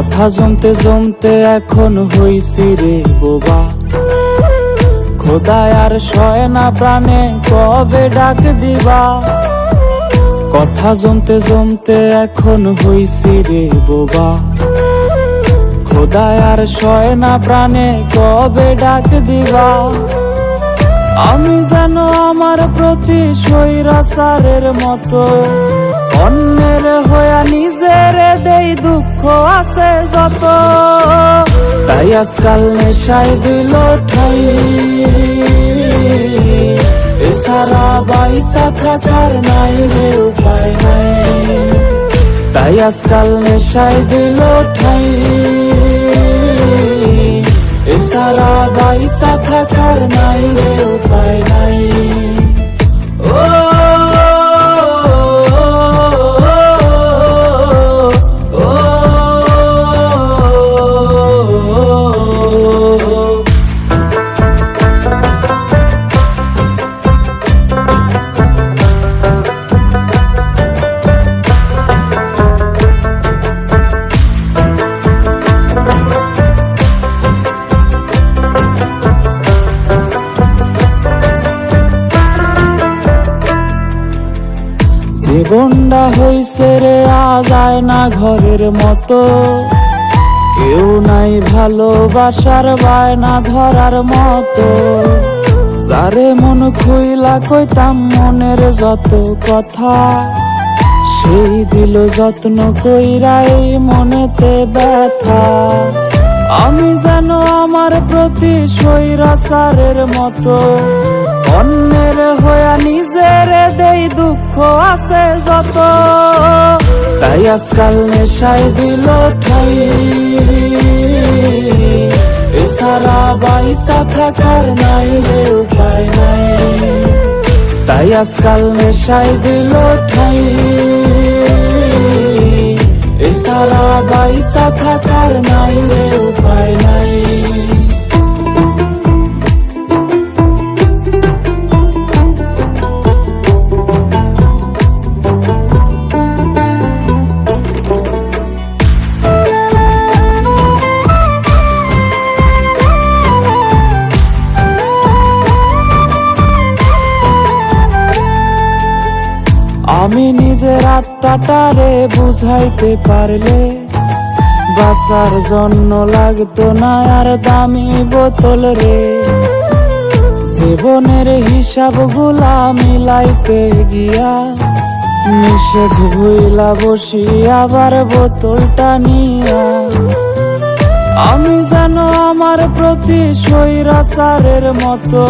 কথা জমতে জমতে এখন হইছি রে বোবা। খোদায় আর সয় না প্রাণে কবে ডাক দিবা? কথা জমতে জমতে এখন হইছি রে বোবা। খোদায় আর সয় না প্রাণে কবে ডাক দিবা? আমি যেন আমার প্রতি সৈরাচারের মতো অন্যের হইয়া নিজের দেই দুঃখ আছে যত। তাই আজকাল নেশায় দিল ঠাই। এছাড়া বাইসা থাকার নাই রে উপায় নাই। তাই আজকাল নেশায় দিল ঠাই। এছাড়া বাইসা থাকার নাই রে উপায় নাই। জীবনটা হইছে রে, আজায় না ঘরের মতো। কেউ নাই ভালোবাসার বায়না ধরার মতো। যারে মন খুইলা কইতাম মনের যত কথা, সেই দিল যত্ন কইরাই মনেতে ব্যথা। আমি যেন আমার প্রতি সৈরাচারের মতো, অন্যের হইয়া নিজের দেই দুঃখ আছে যত। তাই আজকাল নেশায় দিল ঠাই। এছাড়া বাইসা থাকার নাই রে উপায় নাই। তাই আজকাল নেশায় দিল ঠাই। এছাড়া বাইসা থাকার নাই রে আমি নিজের আত্মাটারে বুঝাইতে পারলে, বাঁচার জন্য লাগতো না আর দামি বোতল রে। জীবনের হিসাবগুলা মিলাইতে গিয়া নিষেধ ভুইলা বসি আবার বোতলটা নিয়া। আমি যেন আমার প্রতি সৈরাচারের মতো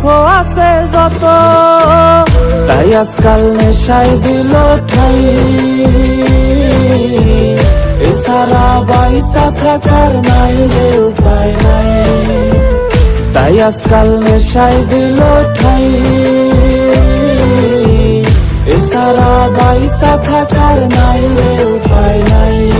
দুঃখ আছে যত। তাই আজকাল নেশায় দিল ঠাই। এছাড়া বাইসা থাকার নাই রে উপায় নাই। তাই আজকাল নেশায় দিল ঠাই। এছাড়া বাইসা থাকার নাই রে উপায় নাই।